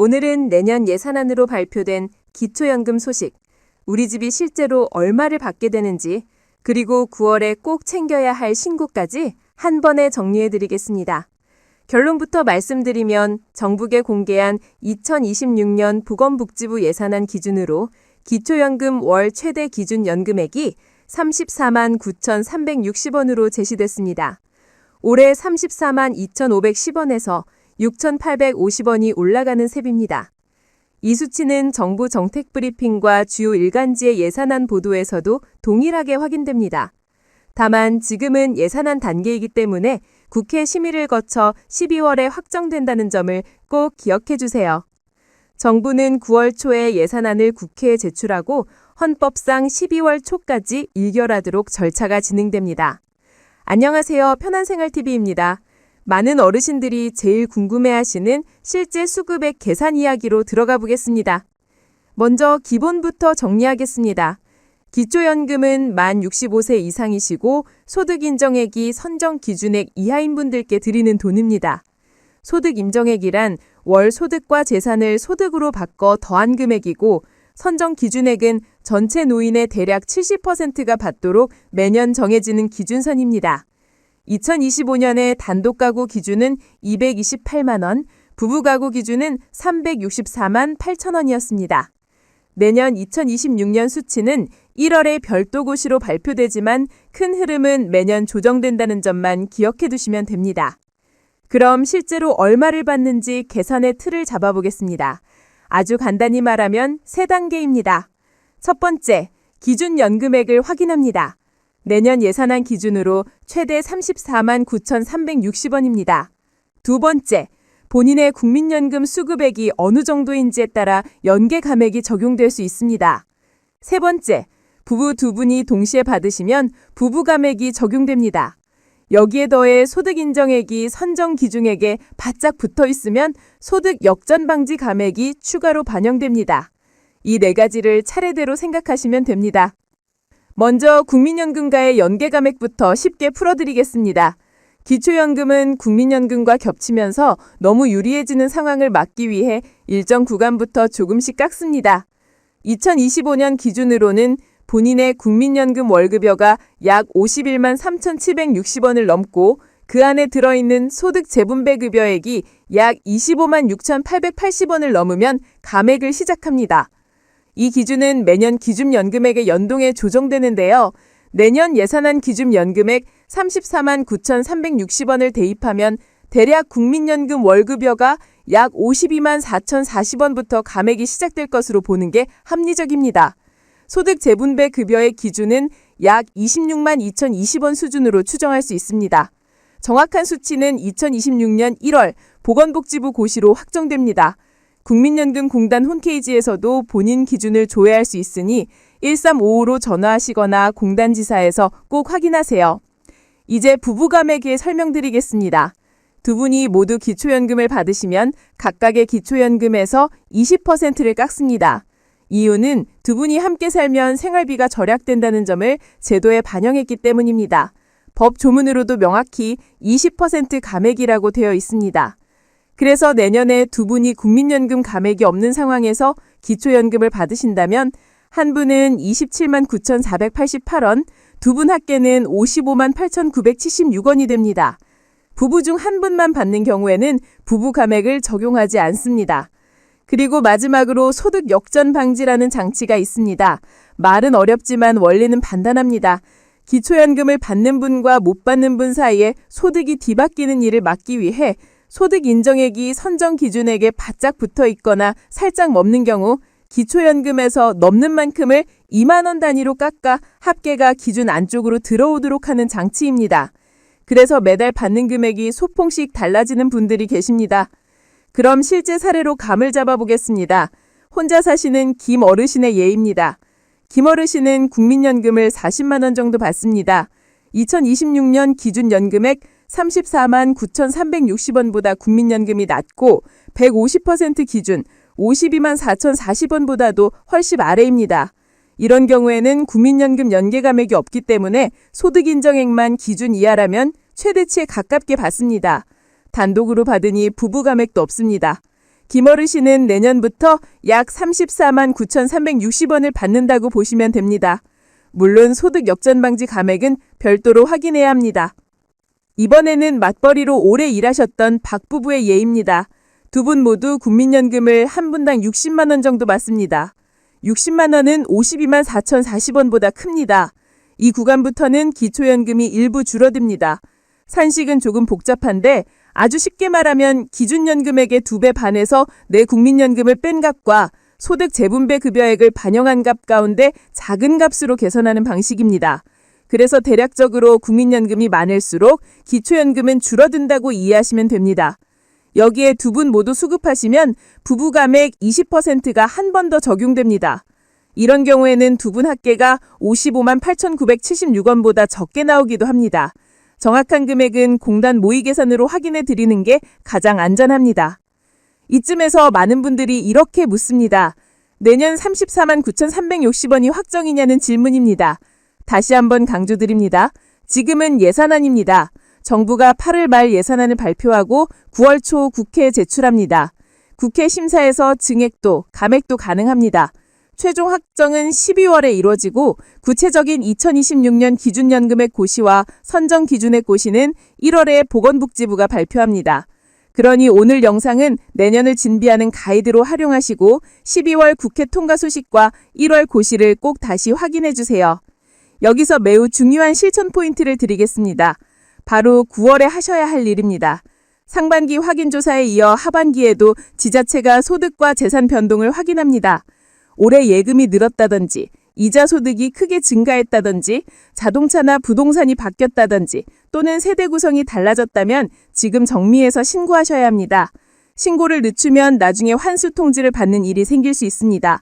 오늘은 내년 예산안으로 발표된 기초연금 소식, 우리 집이 실제로 얼마를 받게 되는지, 그리고 9월에 꼭 챙겨야 할 신고까지 한 번에 정리해 드리겠습니다. 결론부터 말씀드리면 정부계 공개한 2026년 보건복지부 예산안 기준으로 기초연금 월 최대 기준 연금액이 34만 9,360원으로 제시됐습니다. 올해 34만 2,510원에서 6,850원이 올라가는 셈입니다. 이 수치는 정부 정책 브리핑과 주요 일간지의 예산안 보도에서도 동일하게 확인됩니다. 다만 지금은 예산안 단계이기 때문에 국회 심의를 거쳐 12월에 확정된다는 점을 꼭 기억해 주세요. 정부는 9월 초에 예산안을 국회에 제출하고 헌법상 12월 초까지 일결하도록 절차가 진행됩니다. 안녕하세요. 편한생활TV입니다. 많은 어르신들이 제일 궁금해하시는 실제 수급액 계산 이야기로 들어가 보겠습니다. 먼저 기본부터 정리하겠습니다. 기초연금은 만 65세 이상이시고 소득 인정액이 선정 기준액 이하인 분들께 드리는 돈입니다. 소득 인정액이란 월 소득과 재산을 소득으로 바꿔 더한 금액이고 선정 기준액은 전체 노인의 대략 70%가 받도록 매년 정해지는 기준선입니다. 2025년에 단독 가구 기준은 228만 원, 부부 가구 기준은 364만 8천 원이었습니다. 내년 2026년 수치는 1월에 별도 고시로 발표되지만 큰 흐름은 매년 조정된다는 점만 기억해 두시면 됩니다. 그럼 실제로 얼마를 받는지 계산의 틀을 잡아보겠습니다. 아주 간단히 말하면 세 단계입니다. 첫 번째, 기준 연금액을 확인합니다. 내년 예산안 기준으로 최대 34만 9,360원입니다. 두 번째, 본인의 국민연금 수급액이 어느 정도인지에 따라 연계 감액이 적용될 수 있습니다. 세 번째, 부부 두 분이 동시에 받으시면 부부 감액이 적용됩니다. 여기에 더해 소득 인정액이 선정 기준액에 바짝 붙어 있으면 소득 역전 방지 감액이 추가로 반영됩니다. 이 네 가지를 차례대로 생각하시면 됩니다. 먼저 국민연금과의 연계 감액부터 쉽게 풀어드리겠습니다. 기초연금은 국민연금과 겹치면서 너무 유리해지는 상황을 막기 위해 일정 구간부터 조금씩 깎습니다. 2025년 기준으로는 본인의 국민연금 월급여가 약 51만 3,760원을 넘고 그 안에 들어있는 소득 재분배 급여액이 약 25만 6,880원을 넘으면 감액을 시작합니다. 이 기준은 매년 기준연금액의 연동에 조정되는데요. 내년 예산안 기준연금액 34만 9,360원을 대입하면 대략 국민연금 월급여가 약 52만 4,040원부터 감액이 시작될 것으로 보는 게 합리적입니다. 소득 재분배 급여의 기준은 약 26만 2,020원 수준으로 추정할 수 있습니다. 정확한 수치는 2026년 1월 보건복지부 고시로 확정됩니다. 국민연금공단 홈페이지에서도 본인 기준을 조회할 수 있으니 1355로 전화하시거나 공단지사에서 꼭 확인하세요. 이제 부부감액에 설명드리겠습니다. 두 분이 모두 기초연금을 받으시면 각각의 기초연금에서 20%를 깎습니다. 이유는 두 분이 함께 살면 생활비가 절약된다는 점을 제도에 반영했기 때문입니다. 법 조문으로도 명확히 20% 감액이라고 되어 있습니다. 그래서 내년에 두 분이 국민연금 감액이 없는 상황에서 기초연금을 받으신다면 한 분은 27만 9,488원, 두 분 합계는 55만 8,976원이 됩니다. 부부 중 한 분만 받는 경우에는 부부 감액을 적용하지 않습니다. 그리고 마지막으로 소득 역전 방지라는 장치가 있습니다. 말은 어렵지만 원리는 간단합니다. 기초연금을 받는 분과 못 받는 분 사이에 소득이 뒤바뀌는 일을 막기 위해 소득 인정액이 선정 기준액에 바짝 붙어 있거나 살짝 넘는 경우 기초연금에서 넘는 만큼을 2만 원 단위로 깎아 합계가 기준 안쪽으로 들어오도록 하는 장치입니다. 그래서 매달 받는 금액이 소폭씩 달라지는 분들이 계십니다. 그럼 실제 사례로 감을 잡아보겠습니다. 혼자 사시는 김 어르신의 예입니다. 김 어르신은 국민연금을 40만 원 정도 받습니다. 2026년 기준 연금액 34만 9,360원보다 국민연금이 낮고 150% 기준 52만 4,040원보다도 훨씬 아래입니다. 이런 경우에는 국민연금 연계 감액이 없기 때문에 소득 인정액만 기준 이하라면 최대치에 가깝게 받습니다. 단독으로 받으니 부부 감액도 없습니다. 김어르신은 내년부터 약 34만 9,360원을 받는다고 보시면 됩니다. 물론 소득 역전 방지 감액은 별도로 확인해야 합니다. 이번에는 맞벌이로 오래 일하셨던 박 부부의 예입니다. 두 분 모두 국민연금을 한 분당 60만 원 정도 받습니다. 60만 원은 52만 4,040원보다 큽니다. 이 구간부터는 기초연금이 일부 줄어듭니다. 산식은 조금 복잡한데 아주 쉽게 말하면 기준연금액의 두 배 반에서 내 국민연금을 뺀 값과 소득 재분배 급여액을 반영한 값 가운데 작은 값으로 계산하는 방식입니다. 그래서 대략적으로 국민연금이 많을수록 기초연금은 줄어든다고 이해하시면 됩니다. 여기에 두 분 모두 수급하시면 부부 감액 20%가 한 번 더 적용됩니다. 이런 경우에는 두 분 합계가 55만 8,976원보다 적게 나오기도 합니다. 정확한 금액은 공단 모의 계산으로 확인해 드리는 게 가장 안전합니다. 이쯤에서 많은 분들이 이렇게 묻습니다. 내년 34만 9,360원이 확정이냐는 질문입니다. 다시 한번 강조드립니다. 지금은 예산안입니다. 정부가 8월 말 예산안을 발표하고 9월 초 국회에 제출합니다. 국회 심사에서 증액도, 감액도 가능합니다. 최종 확정은 12월에 이루어지고 구체적인 2026년 기준연금액 고시와 선정 기준액 고시는 1월에 보건복지부가 발표합니다. 그러니 오늘 영상은 내년을 준비하는 가이드로 활용하시고 12월 국회 통과 소식과 1월 고시를 꼭 다시 확인해 주세요. 여기서 매우 중요한 실천 포인트를 드리겠습니다. 바로 9월에 하셔야 할 일입니다. 상반기 확인 조사에 이어 하반기에도 지자체가 소득과 재산 변동을 확인합니다. 올해 예금이 늘었다든지 이자 소득이 크게 증가했다든지 자동차나 부동산이 바뀌었다든지 또는 세대 구성이 달라졌다면 지금 정리해서 신고하셔야 합니다. 신고를 늦추면 나중에 환수 통지를 받는 일이 생길 수 있습니다.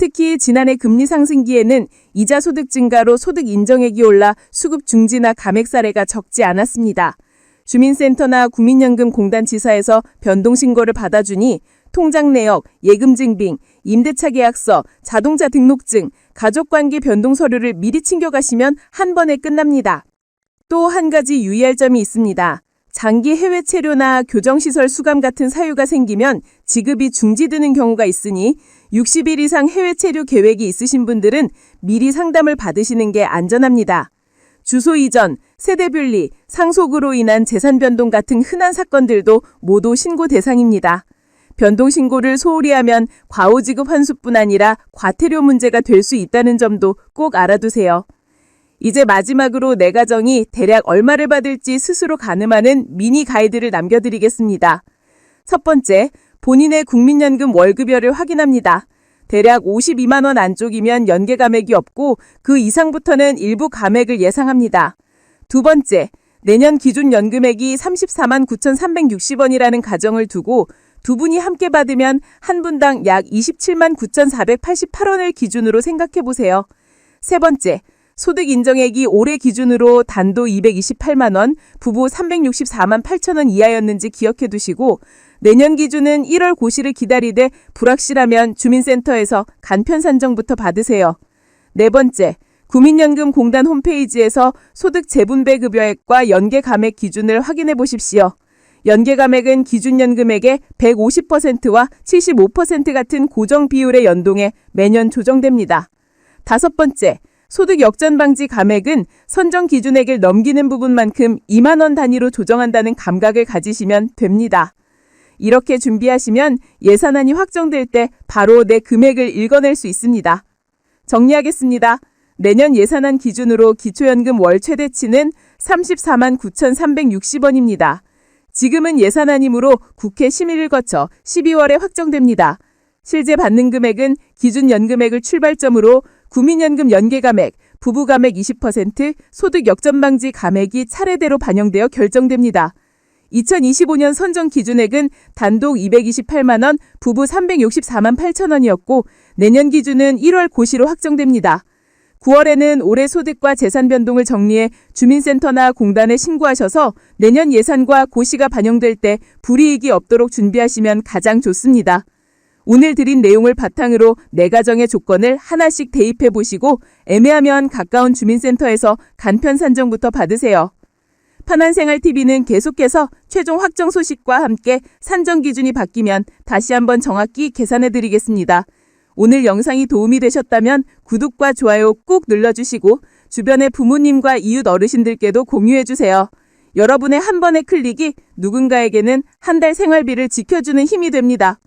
특히 지난해 금리 상승기에는 이자 소득 증가로 소득 인정액이 올라 수급 중지나 감액 사례가 적지 않았습니다. 주민센터나 국민연금공단 지사에서 변동 신고를 받아주니 통장 내역, 예금 증빙, 임대차 계약서, 자동차 등록증, 가족관계 변동 서류를 미리 챙겨가시면 한 번에 끝납니다. 또 한 가지 유의할 점이 있습니다. 장기 해외 체류나 교정시설 수감 같은 사유가 생기면 지급이 중지되는 경우가 있으니 60일 이상 해외 체류 계획이 있으신 분들은 미리 상담을 받으시는 게 안전합니다. 주소 이전, 세대 분리, 상속으로 인한 재산 변동 같은 흔한 사건들도 모두 신고 대상입니다. 변동 신고를 소홀히 하면 과오 지급 환수뿐 아니라 과태료 문제가 될 수 있다는 점도 꼭 알아두세요. 이제 마지막으로 내 가정이 대략 얼마를 받을지 스스로 가늠하는 미니 가이드를 남겨드리겠습니다. 첫 번째, 본인의 국민연금 월급여를 확인합니다. 대략 52만 원 안쪽이면 연계 감액이 없고 그 이상부터는 일부 감액을 예상합니다. 두 번째, 내년 기준 연금액이 34만 9,360원이라는 가정을 두고 두 분이 함께 받으면 한 분당 약 27만 9,488원을 기준으로 생각해 보세요. 세 번째, 소득 인정액이 올해 기준으로 단도 228만 원, 부부 364만 8천 원 이하였는지 기억해 두시고 내년 기준은 1월 고시를 기다리되 불확실하면 주민센터에서 간편 산정부터 받으세요. 네 번째, 국민연금 공단 홈페이지에서 소득 재분배 급여액과 연계 감액 기준을 확인해 보십시오. 연계 감액은 기준연금액의 150%와 75% 같은 고정 비율의 연동에 매년 조정됩니다. 다섯 번째, 소득 역전 방지 감액은 선정 기준액을 넘기는 부분만큼 2만 원 단위로 조정한다는 감각을 가지시면 됩니다. 이렇게 준비하시면 예산안이 확정될 때 바로 내 금액을 읽어낼 수 있습니다. 정리하겠습니다. 내년 예산안 기준으로 기초연금 월 최대치는 34만 9,360원입니다. 지금은 예산안이므로 국회 심의를 거쳐 12월에 확정됩니다. 실제 받는 금액은 기준 연금액을 출발점으로 국민연금 연계 감액, 부부 감액 20%, 소득 역전 방지 감액이 차례대로 반영되어 결정됩니다. 2025년 선정 기준액은 단독 228만 원, 부부 364만 8천 원이었고 내년 기준은 1월 고시로 확정됩니다. 9월에는 올해 소득과 재산 변동을 정리해 주민센터나 공단에 신고하셔서 내년 예산과 고시가 반영될 때 불이익이 없도록 준비하시면 가장 좋습니다. 오늘 드린 내용을 바탕으로 내 가정의 조건을 하나씩 대입해 보시고 애매하면 가까운 주민센터에서 간편 산정부터 받으세요. 편한생활TV는 계속해서 최종 확정 소식과 함께 산정 기준이 바뀌면 다시 한번 정확히 계산해 드리겠습니다. 오늘 영상이 도움이 되셨다면 구독과 좋아요 꾹 눌러주시고 주변의 부모님과 이웃 어르신들께도 공유해 주세요. 여러분의 한 번의 클릭이 누군가에게는 한 달 생활비를 지켜주는 힘이 됩니다.